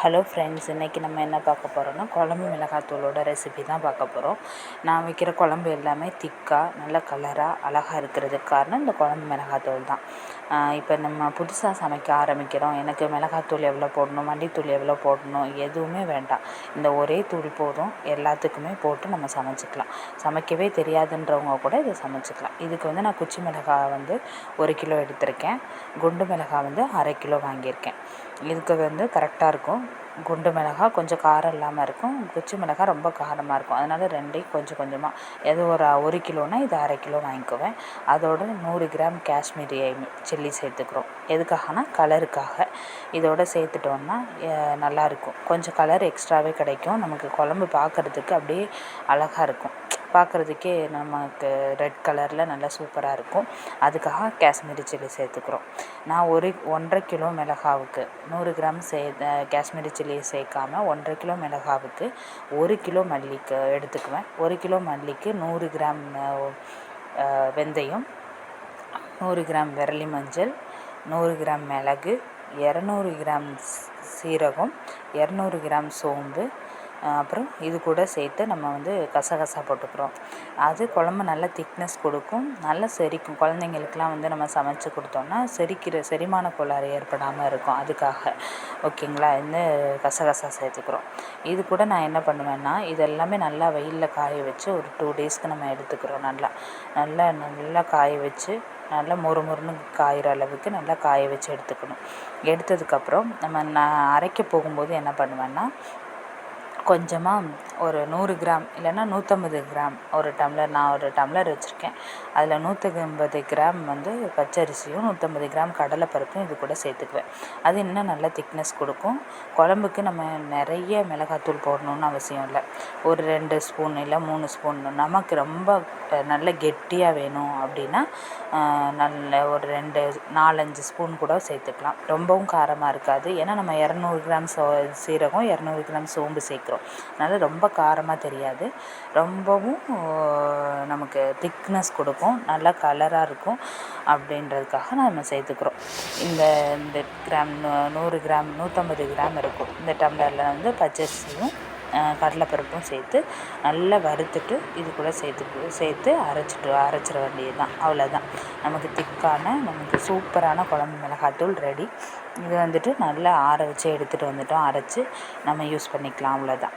Hello friends இன்றைக்கி நம்ம என்ன பார்க்க போகிறோன்னா குழம்பு மிளகாத்தூளோட ரெசிபி தான் பார்க்க போகிறோம் நான் வைக்கிற குழம்பு எல்லாமே திக்காக நல்ல கலராக அழகாக இருக்கிறதுக்கு காரணம் இந்த குழம்பு மிளகாத்தூள் தான். இப்போ நம்ம புதுசாக சமைக்க ஆரம்பிக்கிறோம். எனக்கு மிளகாத்தூள் எவ்வளோ போடணும் மல்லித்தூள் எவ்வளோ போடணும் எதுவுமே வேண்டாம். இந்த ஒரே தூள் போதும். எல்லாத்துக்குமே போட்டு நம்ம சமைச்சிக்கலாம். சமைக்கவே தெரியாதுன்றவங்க கூட இதை சமைச்சிக்கலாம். இதுக்கு வந்து நான் குச்சி மிளகாய் வந்து ஒரு கிலோ எடுத்திருக்கேன். குண்டு மிளகாய் வந்து அரை கிலோ வாங்கியிருக்கேன். இதுக்கு வந்து கரெக்டாக இருக்கும். குண்டு மிளகாய் கொஞ்சம் காரம் இல்லாமல் இருக்கும். குச்சி மிளகா ரொம்ப காரமாக இருக்கும். அதனால் ரெண்டையும் கொஞ்சம் கொஞ்சமாக எது ஒரு ஒரு கிலோனால் இது அரை கிலோ வாங்கிக்குவேன். அதோட நூறு கிராம் காஷ்மீரி சில்லி சேர்த்துக்கிறோம். எதுக்காகனா கலருக்காக. இதோடு சேர்த்துட்டோன்னா நல்லாயிருக்கும் கொஞ்சம் கலர் எக்ஸ்ட்ராவே கிடைக்கும். நமக்கு குழம்பு பார்க்குறதுக்கு அப்படியே அழகாக இருக்கும். பார்க்குறதுக்கே நமக்கு ரெட் கலரில் நல்லா சூப்பராக இருக்கும். அதுக்காக காஷ்மீரி சில்லி சேர்த்துக்கிறோம். நான் ஒரு ஒன்றரை கிலோ மிளகாவுக்கு நூறு கிராம் சே காஷ்மீரி சில்லி சேர்க்காம ஒன்றரை கிலோ மிளகாவுக்கு ஒரு கிலோ மல்லிக்கு எடுத்துக்குவேன். ஒரு கிலோ மல்லிக்கு நூறு கிராம் வெந்தயம் நூறு கிராம் விரலி மஞ்சள் நூறு கிராம் மிளகு இரநூறு கிராம் சீரகம் இரநூறு கிராம் சோம்பு அப்புறம் இது கூட சேர்த்து நம்ம வந்து கசகசா போட்டுக்கிறோம். அது குழம்பு நல்லா திக்னஸ் கொடுக்கும். நல்லா செரிக்கும். குழந்தைங்களுக்குலாம் வந்து நம்ம சமைச்சு கொடுத்தோம்னா செரிக்கிற செரிமான கோளாறு ஏற்படாமல் இருக்கும். அதுக்காக. ஓகேங்களா? இந்த கசகசா சேர்த்துக்கிறோம். இது கூட நான் என்ன பண்ணுவேன்னா இது எல்லாமே நல்லா வெயிலில் காய வச்சு ஒரு டூ டேஸ்க்கு நம்ம எடுத்துக்கிறோம். நல்லா நல்லா நல்லா காய வச்சு நல்லா மொறு மொறுன்னு காயிற அளவுக்கு நல்லா காய வச்சு எடுத்துக்கணும். எடுத்ததுக்கப்புறம் நம்ம நான் அரைக்க போகும்போது என்ன பண்ணுவேன்னா கொஞ்சமாக ஒரு நூறு கிராம் இல்லைன்னா நூற்றம்பது கிராம் ஒரு டம்ளர் நான் ஒரு டம்ளர் வச்சுருக்கேன். அதில் நூற்றி ஐம்பது கிராம் வந்து பச்சரிசியும் நூற்றம்பது கிராம் கடலைப்பருப்பும் இது கூட சேர்த்துக்குவேன். அது இன்னும் நல்லா திக்னஸ் கொடுக்கும். குழம்புக்கு நம்ம நிறைய மிளகாத்தூள் போடணுன்னு அவசியம் இல்லை. ஒரு ரெண்டு ஸ்பூன் இல்லை மூணு ஸ்பூன் நமக்கு ரொம்ப நல்ல கெட்டியாக வேணும் அப்படின்னா நல்ல ஒரு ரெண்டு நாலஞ்சு ஸ்பூன் கூட சேர்த்துக்கலாம். ரொம்பவும் காரமாக இருக்காது. ஏன்னா நம்ம இரநூறு கிராம் சோ சீரகம் இரநூறு கிராம் சோம்பு சேர்க்குறோம். அதனால் ரொம்ப காரமாக தெரியாது. ரொம்பவும் நமக்கு திக்னஸ் கொடுக்கும். நல்லா கலராக இருக்கும். அப்படின்றதுக்காக நம்ம சேர்த்துக்கிறோம். இந்த இந்த கிராம் நூறு கிராம் நூற்றம்பது கிராம் இருக்கும். இந்த டம்ளரில் வந்து பச்சரிசியும் கடலைப்பருப்பும் சேர்த்து நல்லா வறுத்துட்டு இது கூட சேர்த்து சேர்த்து அரைச்சிட்டு அரைச்சிட வேண்டியது தான் அவ்வளோதான் நமக்கு திக்கான நமக்கு சூப்பரான குழம்பு மிளகாத்தூள் ரெடி இது வந்துட்டு நல்லா ஆற வச்சு எடுத்துகிட்டு வந்துட்டோம். அரைச்சி நம்ம யூஸ் பண்ணிக்கலாம். அவ்வளோதான்